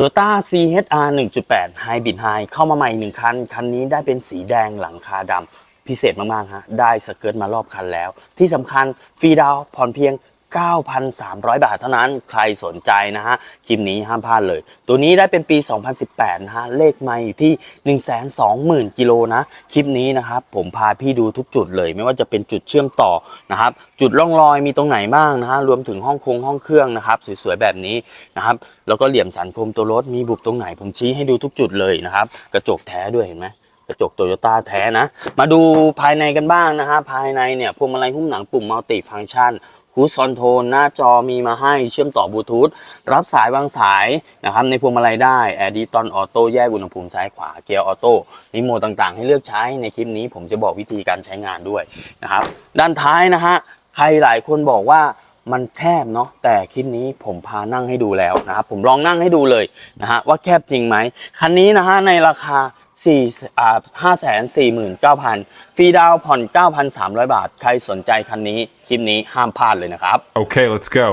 โตโยต้า CHR 1.8 Hybrid High เข้ามาใหม่หนึ่งคัน คันนี้ได้เป็นสีแดงหลังคาดำพิเศษมาก ๆ ฮะ ได้สเกิร์ตมารอบคันแล้ว ที่สำคัญฟรีดาวผ่อนเพียง 9,300 บาทเท่านั้นใครสนใจนะฮะคลิปนี้ห้ามพลาดเลย ตัวนี้ได้เป็นปี 2018 นะฮะ เลขไม่อยู่ที่ 120,000 กิโลนะ คลิปนี้นะครับ ผมพาพี่ดูทุกจุดเลย ไม่ว่าจะเป็นจุดเชื่อมต่อนะครับ จุดร่องรอยมีตรงไหนบ้างนะฮะ รวมถึงห้องคงห้องเครื่องนะครับ สวยๆ แบบนี้นะครับ แล้วก็เหลี่ยมสันคมตัวรถมีบุบตรงไหน ผมชี้ให้ดูทุกจุดเลยนะครับ กระจกแท้ด้วยเห็นไหม กระจกโตโยต้าแท้นะ มาดูภายในกันบ้างนะฮะ ภายในเนี่ยพวงมาลัยหุ้มหนังปุ่มมัลติฟัง c t ชันคูสคอนโทรลหน้าจอมีมาให้เชื่อมต่อบลูทูธรับสายวางสายนะครับในพวงมาลัยได้แอร์ดิตอนออโต้แยกอุณหภูมิซ้ายขวาเกียร์ออโต้รีโมต่างๆ ให้เลือกใช้ในคลิปนี้ผมจะบอกวิธีการใช้งานด้วยนะครับ ด้านท้ายนะฮะ ใครหลายคนบอกว่ามันแคบเนาะแต่คลิปนี้ผมพานั่งให้ดูแล้วนะครับผมลองนั่งให้ดูเลยนะฮะว่าแคบจริงไหมคันนี้นะฮะในราคา 4อ่า549,000ฟรีดาวผ่อน 9,300 บาท ใครสนใจคันนี้ คลิปนี้ห้ามพลาดเลยนะครับ Okay, let's go.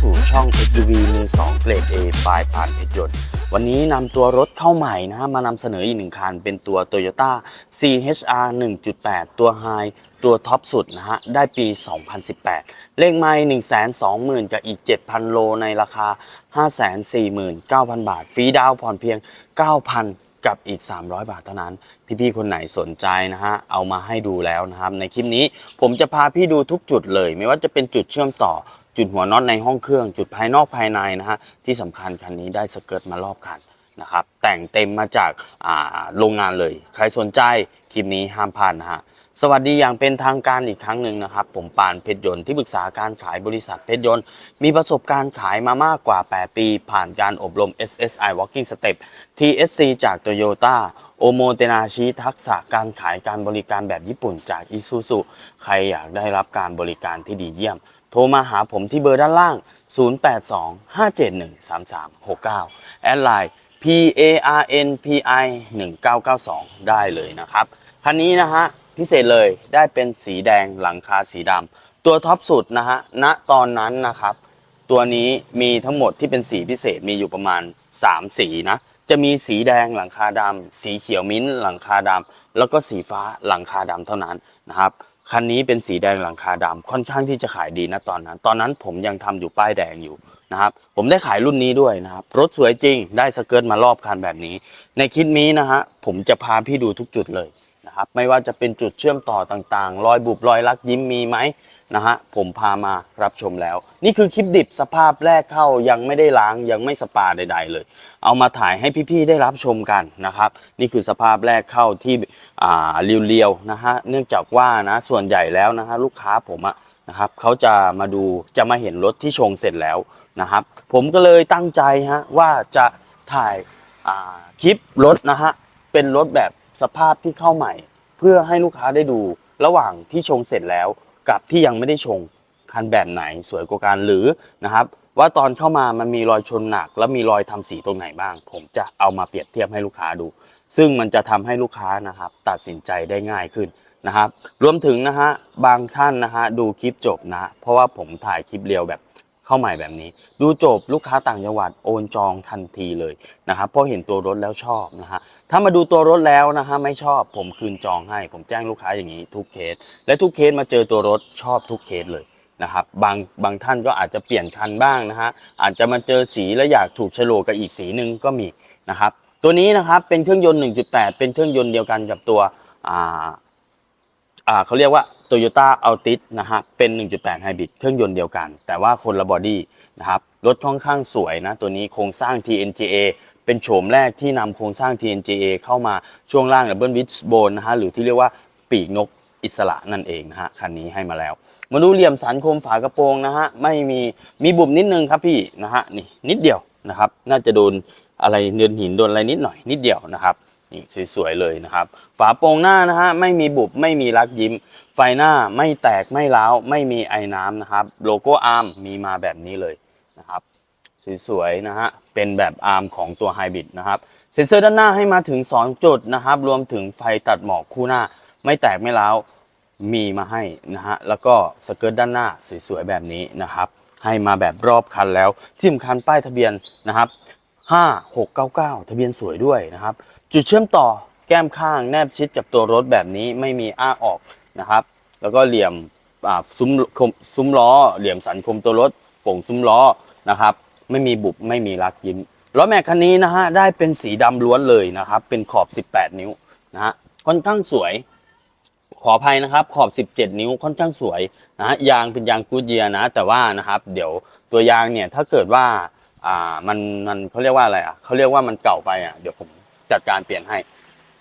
สู่ช่อง SUV มือ2เกรด A ปลายผ่านเพชรยนต์วันนี้นำตัวรถเข้าใหม่นะฮะมานำเสนออีกหนึ่งคัน เป็นตัว Toyota CHR 1.8 ตัว High ตัวท็อปสุดนะฮะ ได้ปี 2018 เลขไม่120,000 กับอีก 7,000 โลในราคา 549,000 บาท ฟรีดาวน์ผ่อนเพียง 9,000 กับอีก 300 บาทเท่านั้น พี่ๆคนไหนสนใจนะฮะเอามาให้ดูแล้วนะครับ ในคลิปนี้ผมจะพาพี่ดูทุกจุดเลย ไม่ว่าจะเป็นจุดเชื่อมต่อจุดหัวน็อตในห้องเครื่อง จุดภายนอกภายในนะฮะที่สำคัญคันนี้ได้สเกิร์ตมารอบคันนะครับแต่งเต็มมาจากโรงงานเลย ใครสนใจคลิปนี้ห้ามพลาดนะฮะ สวัสดีอย่างเป็นทางการอีกครั้งหนึ่งนะครับ ผมปานเพชรยนต์ที่ปรึกษาการขายบริษัทเพชรยนต์ มีประสบการณ์ขายมามากกว่า 8 ปี ผ่านการอบรม SSI Walking Step TSC จาก Toyota โอโมเตนาชิทักษะการขายการบริการแบบญี่ปุ่นจาก Isuzu ใครอยากได้รับการบริการที่ดีเยี่ยม โทรมาหาผมที่เบอร์ด้านล่าง 0825713369 แอดไลน์ PARNPI 1992 ได้เลยนะครับคันนี้นะฮะ พิเศษเลยได้เป็นสีแดงหลังคาสีดำตัวท็อปสุดนะฮะณตอนนั้นนะครับ ตัวนี้มีทั้งหมดที่เป็นสีพิเศษมีอยู่ประมาณ 3 สีนะ จะมีสีแดงหลังคาดำสีเขียวมิ้นท์หลังคาดำแล้วก็สีฟ้าหลังคาดำเท่านั้นนะครับคันนี้เป็นสีแดงหลังคาดำค่อนข้างที่จะขายดีนะตอนนั้น ตอนนั้นผมยังทำอยู่ป้ายแดงอยู่นะครับผมได้ขายรุ่นนี้ด้วยนะครับ รถสวยจริงได้สเกิร์ตมารอบคันแบบนี้ ในคลิปนี้นะฮะผมจะพาพี่ดูทุกจุดเลย นะครับไม่ว่าจะเป็นจุดเชื่อมต่อต่างๆ รอยบุบรอยลักยิ้มมีไหมนะฮะผมพามารับชมแล้ว นี่คือคลิปดิบสภาพแรกเข้ายังไม่ได้ล้างยังไม่สปาใด ๆ เลย เอามาถ่ายให้พี่ๆได้รับชมกันนะครับ นี่คือสภาพแรกเข้าที่อ่าเรียวๆนะฮะเนื่องจากว่านะส่วนใหญ่แล้วนะฮะลูกค้าผมอะนะครับเขาจะมาดูจะมาเห็นรถที่ชงเสร็จแล้วนะครับ ผมก็เลยตั้งใจฮะว่าจะถ่ายคลิปรถนะฮะเป็นรถแบบ สภาพที่เข้าใหม่ เพื่อให้ลูกค้าได้ดูระหว่างที่ชงเสร็จแล้ว กับที่ยังไม่ได้ชงคันแบบไหนสวยกว่ากันหรือนะครับว่าตอนเข้ามามันมีรอยชนหนัก แล้วมีรอยทำสีตรงไหนบ้าง ผมจะเอามาเปรียบเทียบให้ลูกค้าดู ซึ่งมันจะทำให้ลูกค้านะครับ ตัดสินใจได้ง่ายขึ้นนะครับ รวมถึงนะฮะบางท่านนะฮะดูคลิปจบนะ เพราะว่าผมถ่ายคลิปเรียวแบบ เข้าใหม่แบบนี้ ดูจบลูกค้าต่างจังหวัดโอนจองทันทีเลยนะครับเพราะเห็นตัวรถแล้วชอบนะฮะถ้ามาดูตัวรถแล้วนะฮะไม่ชอบผมคืนจองให้ ผมแจ้งลูกค้าอย่างนี้ทุกเคส และทุกเคสมาเจอตัวรถชอบทุกเคสเลยนะครับบางบางท่านก็อาจจะเปลี่ยนคันบ้างนะฮะอาจจะมาเจอสีแล้วอยากถูกโฉลกกับอีกสีหนึ่งก็มีนะครับตัวนี้นะครับเป็นเครื่องยนต์ 1.8 เป็นเครื่องยนต์เดียวกันกับตัวอ่า เขาเรียกว่า Toyota Altis นะฮะ เป็น 1.8 Hybrid เครื่องยนต์เดียวกัน แต่ว่าคนละบอดี้นะครับ รถค่อนข้างสวยนะ ตัวนี้โครงสร้าง TNGA เป็นโฉมแรกที่นำโครงสร้าง TNGA เข้ามาช่วงล่าง Double Wishbone นะฮะ หรือที่เรียกว่าปีกนกอิสระนั่นเองนะฮะ คันนี้ให้มาแล้ว มาดูเหลี่ยมสันโคมฝากระโปรงนะฮะ ไม่มี มีบุบนิดนึงครับพี่นะฮะ นี่นิดเดียวนะครับ น่าจะโดนอะไรเดินหินโดนอะไรนิดหน่อยนิดเดียวนะครับ นี่สวยๆเลยนะครับ ฝาโปร่งหน้านะฮะไม่มีบุบไม่มีรักยิ้ม ไฟหน้าไม่แตกไม่ร้าวไม่มีไอ้น้ำนะครับ โลโก้อาร์มมีมาแบบนี้เลยนะครับ สวยๆนะฮะเป็นแบบอาร์มของตัวไฮบริดนะครับเซ็นเซอร์ด้านหน้าให้มาถึง 2 จุดนะครับ รวมถึงไฟตัดหมอกคู่หน้า ไม่แตกไม่ร้าวมีมาให้นะฮะแล้วก็สเกิร์ตด้านหน้าสวยๆแบบนี้นะครับให้มาแบบรอบคันแล้วที่สำคัญป้ายทะเบียนนะครับ 5699 ทะเบียนสวยด้วยนะครับ จุดเชื่อมต่อแก้มข้างแนบชิดกับตัวรถแบบนี้ไม่มีอ้าออกนะครับ แล้วก็เหลี่ยมซุ้มซุ้มล้อ เหลี่ยมสันคมตัวรถโป่งซุ้มล้อนะครับ ไม่มีบุบไม่มีรักยิ้มล้อแม็กคันนี้นะฮะได้เป็นสีดำล้วนเลยนะครับ เป็นขอบ 18 นิ้วนะฮะค่อนข้างสวย ขออภัยนะครับ ขอบ 17 นิ้วค่อนข้างสวยนะฮะยางเป็นยางกูดเยียนะ แต่ว่านะครับ เดี๋ยวตัวยางเนี่ยถ้าเกิดว่าอ่ามันมันเขาเรียกว่าอะไรอะเขาเรียกว่ามันเก่าไปอะเดี๋ยวผม จัดการเปลี่ยนให้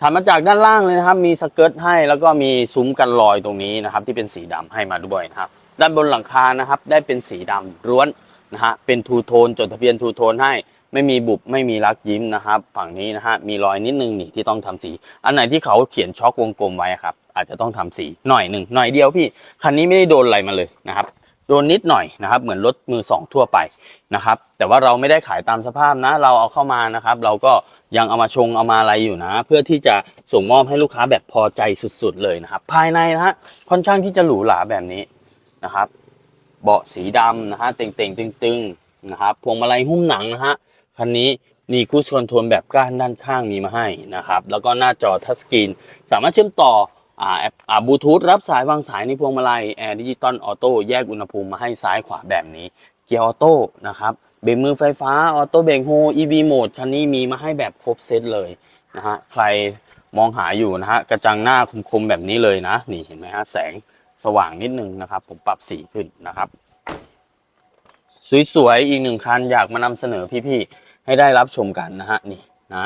ถัดมาจากด้านล่างเลยนะครับ มีสเกิร์ตให้แล้วก็มีซุ้มกันรอยตรงนี้นะครับ ที่เป็นสีดำให้มาด้วยนะครับ ด้านบนหลังคานะครับ ได้เป็นสีดำล้วนนะฮะเป็นทูโทนจดทะเบียนทูโทนให้ไม่มีบุบไม่มีรักยิ้มนะครับ ฝั่งนี้นะฮะมีรอยนิดนึงนี่ที่ต้องทำสี อันไหนที่เขาเขียนช็อกวงกลมไว้ครับ อาจจะต้องทำสีหน่อยหนึ่งหน่อยเดียวพี่คันนี้ไม่ได้โดนอะไรมาเลยนะครับ โดนนิดหน่อยนะครับ เหมือนรถมือสองทั่วไปนะครับ แต่ว่าเราไม่ได้ขายตามสภาพนะ เราเอาเข้ามานะครับ เราก็ยังเอามาชงเอามาอะไรอยู่นะ เพื่อที่จะส่งมอบให้ลูกค้าแบบพอใจสุดๆเลยนะครับ ภายในนะฮะค่อนข้างที่จะหรูหราแบบนี้นะครับ เบาะสีดำนะฮะเต่งๆตึงๆนะครับพวงมาลัยหุ้มหนังนะฮะคันนี้มีคูสคอนโทรลแบบก้านด้านข้างมีมาให้นะครับ แล้วก็หน้าจอทัชสกรีน สามารถเชื่อมต่อ อ่าแอปอ่าบลูทูธรับสายวางสายในพวงมาลัยแอร์ดิจิตอลออโต้แยกอุณหภูมิมาให้ซ้ายขวาแบบนี้ เกียร์ออโต้นะครับเบรกมือไฟฟ้าออโต้เบรกโฮ EV โหมดคันนี้มีมาให้แบบครบเซตเลยนะฮะใครมองหาอยู่นะฮะกระจังหน้าคมๆแบบนี้เลยนะ นี่เห็นไหมฮะแสงสว่างนิดนึงนะครับ ผมปรับสีขึ้นนะครับ สวยๆ อีกหนึ่งคันอยากมานำเสนอพี่ๆให้ได้รับชมกันนะฮะนี่นะ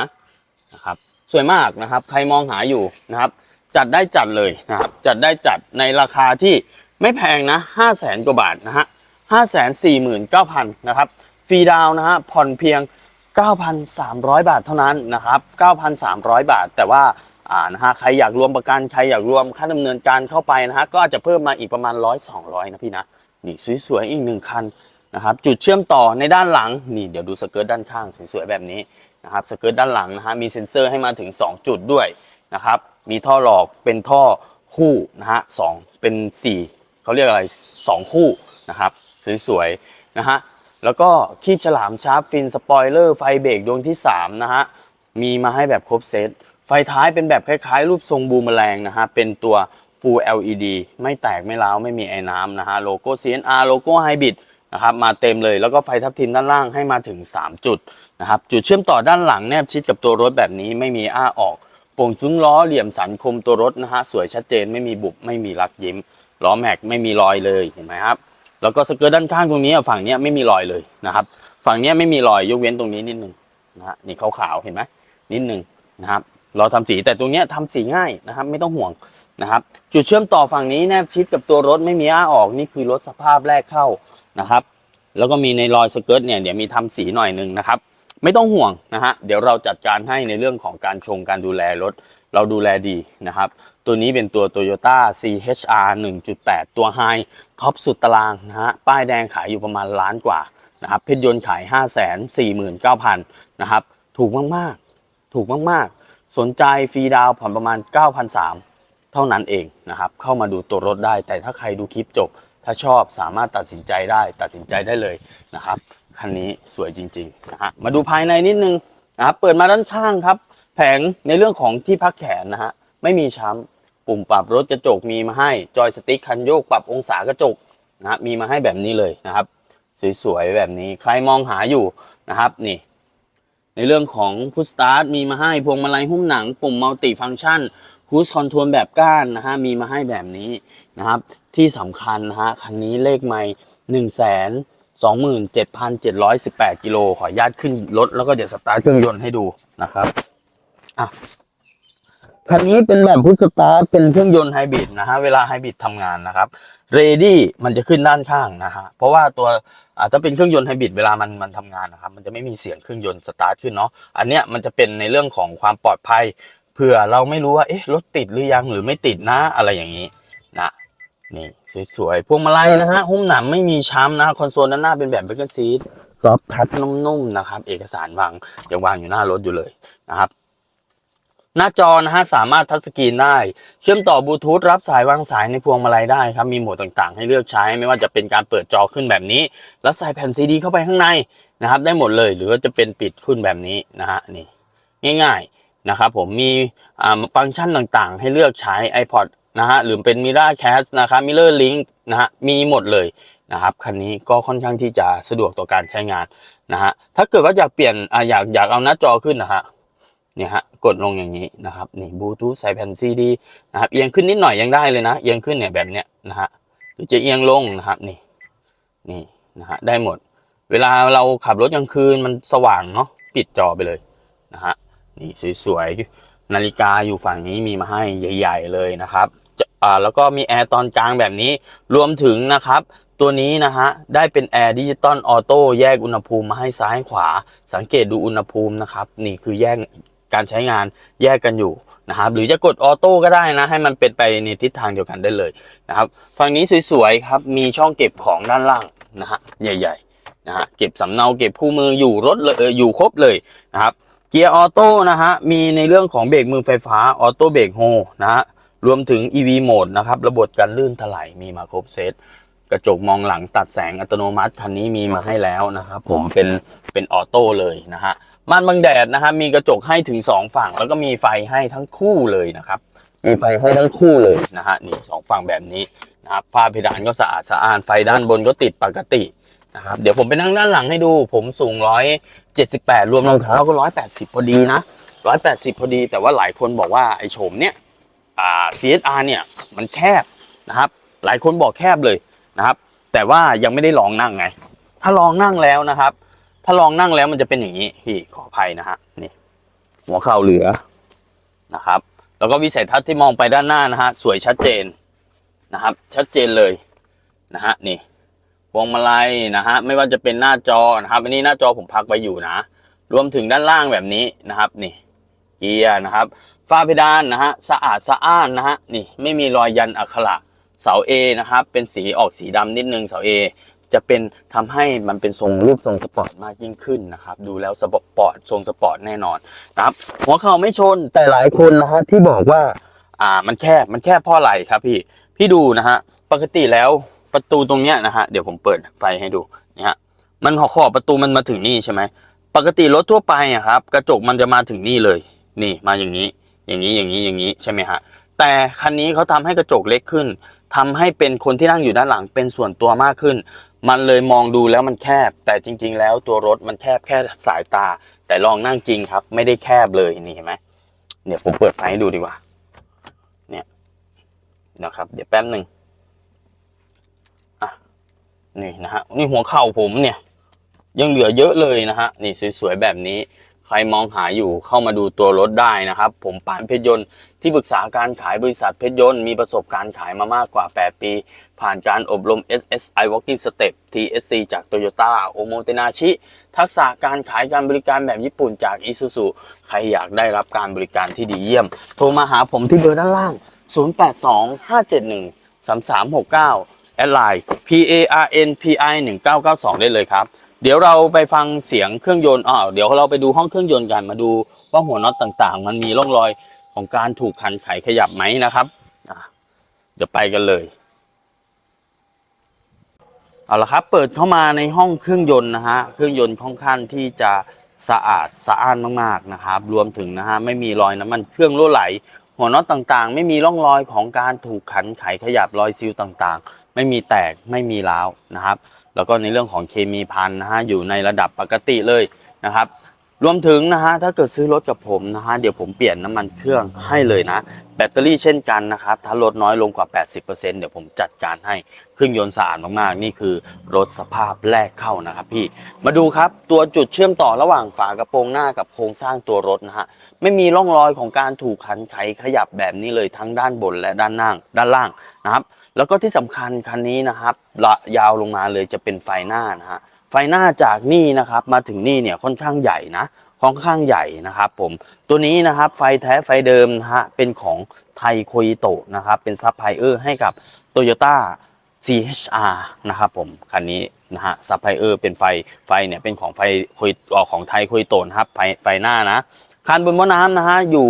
นะครับ สวยมากนะครับ ใครมองหาอยู่นะครับ จัดได้จัดเลยนะครับจัดได้จัดในราคาที่ไม่แพงนะ5 0 0แสนกว่าบาทนะฮะ5 4 9 0 0 0นะครับฟรีดาวนะฮะผ่อนเพียง 9,300 บาทเท่านั้นนะครับ9,300 บาท แต่ว่าอ่านะฮะใครอยากรวมประกันใครอยากรวมค่าดำเนินการเข้าไปนะฮะก็อาจจะเพิ่มมาอีกประมาณ 100 200 นะพี่นะนี่สวยๆอีกหนึ่งคันนะครับจุดเชื่อมต่อในด้านหลังนี่เดี๋ยวดูสเกิร์ตด้านข้างสวยๆแบบนี้นะครับสเกิร์ตด้านหลังนะฮะมีเซ็นเซอร์ให้มาถึง 2 จุดด้วยนะครับ มีท่อหลอกเป็นท่อคู่นะฮะสองเป็น 4เขาเรียกอะไร 2 คู่นะครับสวยๆนะฮะแล้วก็คีบฉลามชาร์ปฟินสปอยเลอร์ไฟเบรกดวงที่3นะฮะมีมาให้แบบครบเซตไฟท้ายเป็นแบบคล้ายๆ รูปทรงบูมแมลงนะฮะเป็นตัว Full LED ไม่แตกไม่ร้าวไม่มีไอ้น้ำนะฮะโลโก้ CNR โลโก้ไฮบริดนะครับมาเต็มเลยแล้วก็ไฟทับทิมด้านล่างให้มาถึง 3 จุดนะครับจุดเชื่อมต่อด้านหลังแนบชิดกับตัวรถแบบนี้ไม่มีอ้าออก ป่งซุ้มล้อเหลี่ยมสันคมตัวรถนะฮะสวยชัดเจนไม่มีบุบไม่มีรักยิ้มล้อแม็กไม่มีรอยเลยเห็นไหมครับแล้วก็สเกิร์ตด้านข้างตรงนี้ฝั่งนี้ไม่มีรอยเลยนะครับ ฝั่งนี้ไม่มีรอยยกเว้นตรงนี้นิดนึงนะฮะนี่ขาวๆเห็นไหมนิดนึงนะครับเราทำสีแต่ตรงนี้ยทำสีง่ายนะครับ ไม่ต้องห่วงนะครับ จุดเชื่อมต่อฝั่งนี้แนบชิดกับตัวรถไม่มีอ้าออกนี่คือรถสภาพแรกเข้านะครับ แล้วก็มีในรอยสเกิร์ตเนี่ยเดี๋ยวมีทำสีหน่อยนึงนะครับ ไม่ต้องห่วงนะฮะเดี๋ยวเราจัดการให้ในเรื่องของการชงการดูแลรถ เราดูแลดีนะครับ ตัวนี้เป็นตัว Toyota CHR 1.8 ตัวไฮท็อปสุดตารางนะฮะป้ายแดงขายอยู่ประมาณล้านกว่านะครับเพชรยนต์ขาย 5 4 9 0 0 0นะครับถูกมากๆ ถูกมากๆ สนใจฟรีดาวน์ผ่อนประมาณ 9,300 เท่านั้นเองนะครับเข้ามาดูตัวรถได้แต่ถ้าใครดูคลิปจบ ถ้าชอบสามารถตัดสินใจได้ตัดสินใจได้เลยนะครับ คันนี้สวยจริงๆนะฮะมาดูภายในนิดนึงนะครับเปิดมาด้านข้างครับ แผงในเรื่องของที่พักแขนนะฮะไม่มีช้ำปุ่มปรับรถกระจกมีมาให้จอยสติ๊กคันโยกปรับองศากระจกนะฮะมีมาให้แบบนี้เลยนะครับ สวยๆแบบนี้ใครมองหาอยู่นะครับนี่ ในเรื่องของพุชสตาร์ทมีมาให้พวงมาลัยหุ้มหนัง ปุ่มมัลติฟัง c t ชันคูสคอนโทรลแบบก้านนะฮะมีมาให้แบบนี้นะครับ ที่สำคัญนะฮะคันนี้เลขไม่หนึ่งแสน สองหมื่นเจ็ดพันเจ็ดร้อยสิบแปดกิโล ขออนุญาตขึ้นรถแล้วก็เดี๋ยวสตาร์ทเครื่องยนต์ให้ดูนะครับอะคันนี้เป็นแบบพุชสตาร์ทเป็นเครื่องยนต์ไฮบริดนะฮะเวลาไฮบริดทำงานนะครับเรดี้มันจะขึ้นด้านข้างนะฮะเพราะว่าตัวอ่าถ้าเป็นเครื่องยนต์ไฮบริดเวลามันมันทำงานนะครับมันจะไม่มีเสียงเครื่องยนต์สตาร์ทขึ้นเนาะอันเนี้ยมันจะเป็นในเรื่องของความปลอดภัยเผื่อเราไม่รู้ว่าเอ๊ะรถติดหรือยังหรือไม่ติดนะอะไรอย่างนี้นะ นี่สวยๆพวงมาลัยนะฮะหุ้มหนามไม่มีช้ำนะคอนโซลด้านหน้าเป็นแบบเบเกอร์ซีทซอฟทัชนุ่มๆนะครับ เอกสารวางยังวางอยู่หน้ารถอยู่เลยนะครับหน้าจอนะฮะสามารถทัชสกรีนได้ เชื่อมต่อบลูทูธรับสายวางสายในพวงมาลัยได้ครับ มีโหมดต่างๆ ให้เลือกใช้ไม่ว่าจะเป็นการเปิดจอขึ้นแบบนี้ แล้วใส่แผ่นซีดีเข้าไปข้างในนะครับ ได้หมดเลยหรือว่าจะเป็นปิดขึ้นแบบนี้นะฮะนี่ ง่าย ๆนะครับผมมีอ่าฟังก์ชันต่างๆ ให้เลือกใช้ iPod นะฮะหรือเป็น Mirror Cast นะครับ Mirror Link นะฮะมีหมดเลยนะครับคันนี้ก็ค่อนข้างที่จะสะดวกต่อการใช้งานนะฮะถ้าเกิดว่าอยากเปลี่ยนออยากอยากเอาหน้าจอขึ้นนะฮะเนี่ยฮะกดลงอย่างนี้นะครับนี่บลูทูธใส่แผ่นซีดีนะครับเอียงขึ้นนิดหน่อยยังได้เลยนะเอียงขึ้นเนี่ยแบบเนี้ยนะฮะหรือจะเอียงลงนะครับนี่นี่นะฮะได้หมด เวลาเราขับรถกลางคืนมันสว่างเนาะปิดจอไปเลยนะฮะนี่สวยๆนาฬิกาอยู่ฝั่งนี้มีมาให้ใหญ่ ๆ เลยนะครับ อ่าแล้วก็มีแอร์ตอนกลางแบบนี้ รวมถึงนะครับตัวนี้นะฮะได้เป็นแอร์ดิจิตอลออโต้แยกอุณหภูมิมาให้ซ้ายขวา สังเกตดูอุณหภูมินะครับ นี่คือแยกการใช้งานแยกกันอยู่นะครับหรือจะกดออโต้ก็ได้นะ ให้มันเป็นไปในทิศทางเดียวกันได้เลยนะครับฝั่งนี้สวยๆครับมีช่องเก็บของด้านล่างนะฮะใหญ่ๆนะฮะเก็บสำเนาเก็บคู่มืออยู่รถเลยอออยู่ครบเลยนะครับเกียร์ออโต้นะฮะมีในเรื่องของเบรกมือไฟฟ้าออโต้เบรกโฮนะฮะ รวมถึง EV โหมดนะครับ ระบบการลื่นถลายมีมาครบเซตกระจกมองหลังตัดแสงอัตโนมัติคันนี้มีมาให้แล้วนะครับผมเป็นเป็นออโต้เลยนะฮะม่านบังแดดนะฮะมีกระจกให้ถึง 2 ฝั่ง แล้วก็มีไฟให้ทั้งคู่เลยนะครับมีไฟให้ทั้งคู่เลยนะฮะนี่สองฝั่งแบบนี้นะครับฝ้าเพดานก็สะอาดสะอ้านไฟด้านบนก็ติดปกตินะครับเดี๋ยวผมไปนั่งด้านหลังให้ดู ผมสูง 178 รวมรองเท้าก็ 180 พอดีนะ 180 พอดีแต่ว่าหลายคนบอกว่าไอ้โฉมเนี่ยอ่า CSR เนี่ยมันแคบนะครับ หลายคนบอกแคบเลยนะครับ แต่ว่ายังไม่ได้ลองนั่งไง ถ้าลองนั่งแล้วนะครับ ถ้าลองนั่งแล้วมันจะเป็นอย่างนี้พี่ขออภัยนะฮะนี่หัวเข่าเหลือนะครับ แล้วก็วิสัยทัศน์ที่มองไปด้านหน้านะฮะสวยชัดเจนนะครับ ชัดเจนเลยนะฮะนี่พวงมาลัยนะฮะไม่ว่าจะเป็นหน้าจอนะครับอันนี้หน้าจอผมพักไว้อยู่นะ รวมถึงด้านล่างแบบนี้นะครับนี่ เกียร์นะครับฝ้าเพดานนะฮะสะอาดสะอ้านนะฮะนี่ไม่มีรอยยันอักขระเสา A นะครับเป็นสีออกสีดำนิดนึงเสา A จะเป็นทำให้มันเป็นทรงรูปทรงสปอร์ตมากยิ่งขึ้นนะครับ ดูแล้วสปอร์ตทรงสปอร์ตแน่นอนนะครับ หัวเข่าไม่ชนแต่หลายคนนะฮะที่บอกว่าอ่ามันแคบมันแคบเพราะอะไรครับพี่พี่ดูนะฮะปกติแล้วประตูตรงเนี้ยนะฮะเดี๋ยวผมเปิดไฟให้ดูนี่ฮะมันขอบประตูมันมาถึงนี่ใช่ไหมปกติรถทั่วไปอะครับ กระจกมันจะมาถึงนี่เลย นี่มาอย่างนี้ อย่างนี้อย่างนี้อย่างนี้ใช่ไหมฮะแต่คันนี้เขาทำให้กระจกเล็กขึ้นทำให้เป็นคนที่นั่งอยู่ด้านหลังเป็นส่วนตัวมากขึ้น มันเลยมองดูแล้วมันแคบ แต่จริง ๆ แล้วตัวรถมันแคบแค่สายตา แต่ลองนั่งจริงครับ ไม่ได้แคบเลยนี่เห็นไหมเนี่ยผมเปิดไฟให้ดูดีกว่า เนี่ยนะครับ เดี๋ยวแป๊บหนึ่งอะนี่นะฮะนี่หัวเข่าผมเนี่ย ยังเหลือเยอะเลยนะฮะนี่สวยๆแบบนี้ ใครมองหาอยู่เข้ามาดูตัวรถได้นะครับ ผมปานเพชรยนต์ที่ปรึกษาการขายบริษัทเพชรยนต์มีประสบการณ์ขายมามากกว่า 8 ปี ผ่านการอบรม SSI Walking Step TSC จาก Toyota o m o t e n a c h i ทักษะการขายการบริการแบบญี่ปุ่นจาก Isuzu ใครอยากได้รับการบริการที่ดีเยี่ยม โทรมาหาผมที่เบอร์ด้านล่าง 0825713369แอดไลน์ P A R N P I 1992 ได้เลยครับ เดี๋ยวเราไปฟังเสียงเครื่องยนต์อ่าเดี๋ยวเราไปดูห้องเครื่องยนต์กันมาดูว่าหัวน็อตต่างๆ มันมีร่องรอยของการถูกขันไขขยับไหมนะครับเดี๋ยวไปกันเลยเอาละครับเปิดเข้ามาในห้องเครื่องยนต์นะฮะเครื่องยนต์ค่อนข้างที่จะสะอาดสะอ้านมากๆนะครับ รวมถึงนะฮะไม่มีรอยน้ำมันเครื่องรั่วไหล หัวน็อตต่างๆ ไม่มีร่องรอยของการถูกขันไขขยับรอยซิลต่างๆ ไม่มีแตกไม่มีร้าวนะครับ แล้วก็ในเรื่องของเคมีพันนะฮะอยู่ในระดับปกติเลยนะครับ รวมถึงนะฮะถ้าเกิดซื้อรถกับผมนะฮะเดี๋ยวผมเปลี่ยนน้ำมันเครื่องให้เลยนะ แบตเตอรี่เช่นกันนะครับ ถ้าลดน้อยลงกว่า 80%เดี๋ยวผมจัดการให้เครื่องยนต์สะอาดมากๆ นี่คือรถสภาพแรกเข้านะครับพี่มาดูครับตัวจุดเชื่อมต่อระหว่างฝากระโปรงหน้ากับโครงสร้างตัวรถนะฮะไม่มีร่องรอยของการถูกขันไขขยับแบบนี้เลยทั้งด้านบนและด้านล่างด้านล่างนะครับ แล้วก็ที่สำคัญคันนี้นะครับละยาวลงมาเลยจะเป็นไฟหน้านะฮะไฟหน้าจากนี่นะครับมาถึงนี่เนี่ยค่อนข้างใหญ่นะค่อนข้างใหญ่นะครับผมตัวนี้นะครับไฟแท้ไฟเดิมนะฮะเป็นของไทยโคอิโตะนะครับเป็นซัพพลายเออร์ให้กับ Toyota CHR นะครับผมคันนี้นะฮะซัพพลายเออร์เป็นไฟไฟเนี่ยเป็นของไฟคุยออกของไทยคุยโตนะครับไฟไฟหน้านะคานบนม้อน้ำนะฮะอยู่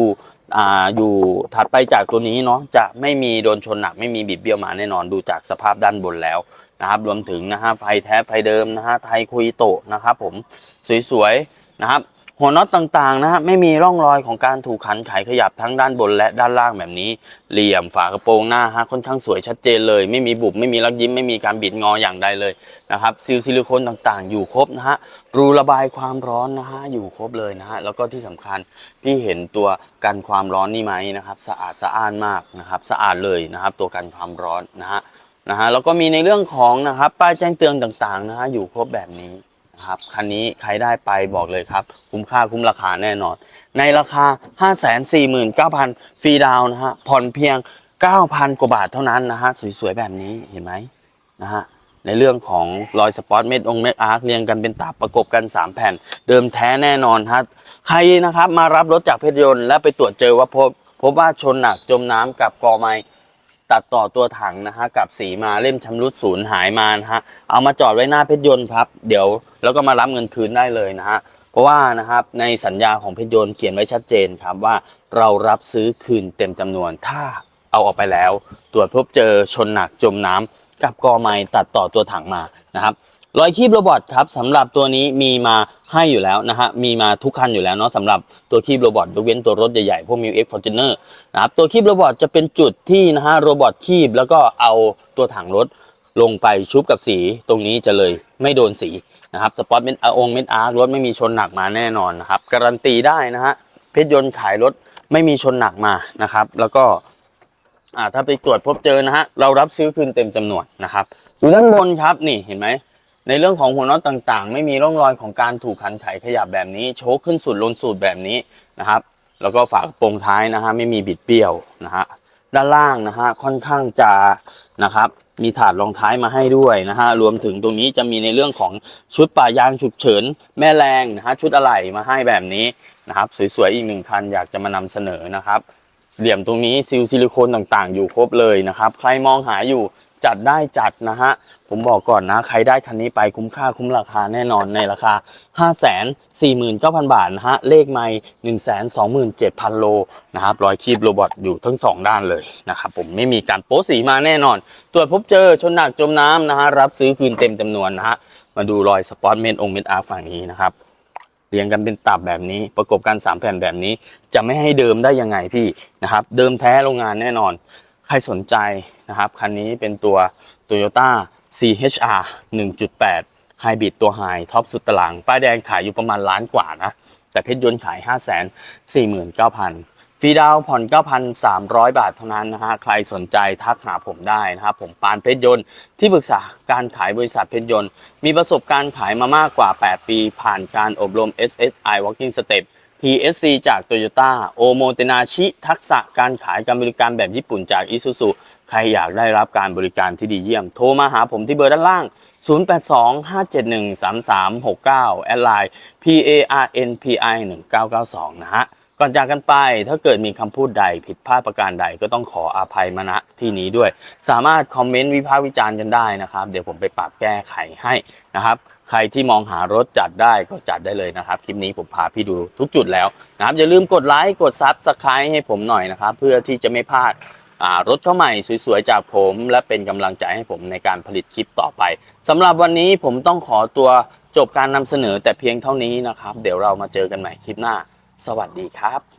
อ่าอยู่ถัดไปจากตัวนี้เนาะจะไม่มีโดนชนหนักไม่มีบิดเบี้ยวมาแน่นอนดูจากสภาพด้านบนแล้วนะครับรวมถึงนะฮะไฟแท้ไฟเดิมนะฮะไทยคุยโตนะครับผมสวยๆนะครับ หัวน็อตต่างๆนะฮะไม่มีร่องรอยของการถูกขันไขขยับทั้งด้านบนและด้านล่างแบบนี้ เหลี่ยมฝากระโปรงหน้าฮะค่อนข้างสวยชัดเจนเลย ไม่มีบุบไม่มีรักยิ้มไม่มีการบิดงออย่างใดเลยนะครับซิลซิลิโคนต่างๆ อยู่ครบนะฮะรูระบายความร้อนนะฮะอยู่ครบเลยนะฮะแล้วก็ที่สำคัญพี่เห็นตัวกันความร้อนนี่ไหมนะครับสะอาดสะอ้านมากนะครับสะอาดเลยนะครับตัวกันความร้อนนะฮะนะฮะแล้วก็มีในเรื่องของนะครับป้ายแจ้งเตือนต่างๆนะฮะอยู่ครบแบบนี้ ครับคันนี้ใครได้ไปบอกเลยครับ คุ้มค่าคุ้มราคาแน่นอน ในราคา 549,000ฟรีดาวนะฮะผ่อนเพียง 9,000 กว่าบาทเท่านั้นนะฮะสวยๆแบบนี้เห็นไหมนะฮะในเรื่องของรอยสปอตเม็ดองเม็ดอาร์คเรียงกันเป็นตับประกบกัน 3 แผ่น เดิมแท้แน่นอนฮะใครนะครับมารับรถจากเพชรยนต์และไปตรวจเจอว่าพบพบว่าชนหนักจมน้ำกับกอไม้ ตัดต่อตัวถังนะฮะกับสีมาเล่มชำรุดสูญหายมานะฮะเอามาจอดไว้หน้าเพชรยนต์ครับ เดี๋ยวแล้วก็มารับเงินคืนได้เลยนะฮะเพราะว่านะครับในสัญญาของเพชรยนต์เขียนไว้ชัดเจนครับว่าเรารับซื้อคืนเต็มจำนวน ถ้าเอาออกไปแล้ว ตรวจพบเจอชนหนักจมน้ำกับกอไม้ตัดต่อตัวถังมานะครับ รอยคีบโรบอทครับสำหรับตัวนี้มีมาให้อยู่แล้วนะฮะมีมาทุกคันอยู่แล้วเนาะสำหรับตัวคีบโรบอทยกเว้นตัวรถใหญ่ๆพวกมิวเอ็กฟอร์จูเนอร์นะครับตัวคีบโรบอทจะเป็นจุดที่นะฮะโรบอทคีบแล้วก็เอาตัวถังรถลงไปชุบกับสีตรงนี้จะเลยไม่โดนสีนะครับสปอตเมนอาองเมนอาร์รถไม่มีชนหนักมาแน่นอนนะครับการันตีได้นะฮะเพชรยนต์ขายรถไม่มีชนหนักมานะครับ แล้วก็อ่าถ้าไปตรวจพบเจอนะฮะเรารับซื้อคืนเต็มจำนวนนะครับอยู่ด้านบนครับนี่เห็นไหม ในเรื่องของหัวน็อตต่างๆ ไม่มีร่องรอยของการถูกขันไขขยับแบบนี้ โชคขึ้นสุดลนสุดแบบนี้นะครับ แล้วก็ฝากโปรงท้ายนะฮะไม่มีบิดเบี้ยวนะฮะด้านล่างนะฮะค่อนข้างจะนะครับ มีถาดรองท้ายมาให้ด้วยนะฮะรวมถึงตรงนี้จะมีในเรื่องของชุดป่ายางฉุกเฉินแม่แรงนะฮะชุดอะไหล่มาให้แบบนี้นะครับ สวยๆอีกหนึ่งคันอยากจะมานำเสนอนะครับเหลี่ยมตรงนี้ซิลซิลิโคนต่างๆ อยู่ครบเลยนะครับ ใครมองหาอยู่ จัดได้จัดนะฮะ ผมบอกก่อนนะ ใครได้คันนี้ไปคุ้มค่าคุ้มราคาแน่นอนในราคา 5 4 9 0 0 0 บาทนะฮะ เลขไม่ 1 2 7 0 0 0 โลนะครับรอยคีบโรบอทอยู่ทั้ง 2 ด้านเลยนะครับผมไม่มีการโป๊สีมาแน่นอน ตรวจพบเจอชนหนักจมน้ำนะฮะ รับซื้อคืนเต็มจำนวนนะฮะ มาดูรอยสปอตเมนองเมนอาร์ฝั่งนี้นะครับเรียงกันเป็นตับแบบนี้ประกบกัน3แผ่นแบบนี้ จะไม่ให้เดิมได้ยังไงพี่นะครับ เดิมแท้โรงงานแน่นอน ใครสนใจ นะครับ คันนี้เป็นตัว Toyota CHR 1.8 Hybrid ตัวไฮท็อปสุดตาราง ป้ายแดงขายอยู่ประมาณล้านกว่านะ แต่เพชรยนต์ขาย 5 4 9 0 0 0ฟรีดาวผ่อน 9,300 บาทเท่านั้นนะฮะ ใครสนใจทักหาผมได้นะครับ ผมปานเพชรยนต์ที่ปรึกษาการขายบริษัทเพชรยนต์ มีประสบการณ์ขายมามากกว่า 8 ปี ผ่านการอบรม SSI Walking Step PSC จาก Toyota โอโมเตนาชิ ทักษะการขายการบริการแบบญี่ปุ่นจาก Isuzu ใครอยากได้รับการบริการที่ดีเยี่ยม โทรมาหาผมที่เบอร์ด้านล่าง 0825713369 แอดไลน์ PARNPI 1992 นะฮะ ก่อนจากกันไปถ้าเกิดมีคำพูดใดผิดพลาดประการใดก็ต้องขออภัยมาณที่นี้ด้วย สามารถคอมเมนต์วิพากษ์วิจารณ์กันได้นะครับ เดี๋ยวผมไปปรับแก้ไขให้นะครับ ใครที่มองหารถจัดได้ก็จัดได้เลยนะครับ คลิปนี้ผมพาพี่ดูทุกจุดแล้วนะครับ อย่าลืมกดไลค์กดซับสไครต์ให้ผมหน่อยนะครับ เพื่อที่จะไม่พลาดรถเข้าใหม่สวยๆจากผม และเป็นกำลังใจให้ผมในการผลิตคลิปต่อไปสำหรับวันนี้ผมต้องขอตัวจบการนำเสนอแต่เพียงเท่านี้นะครับ เดี๋ยวเรามาเจอกันใหม่คลิปหน้า สวัสดีครับ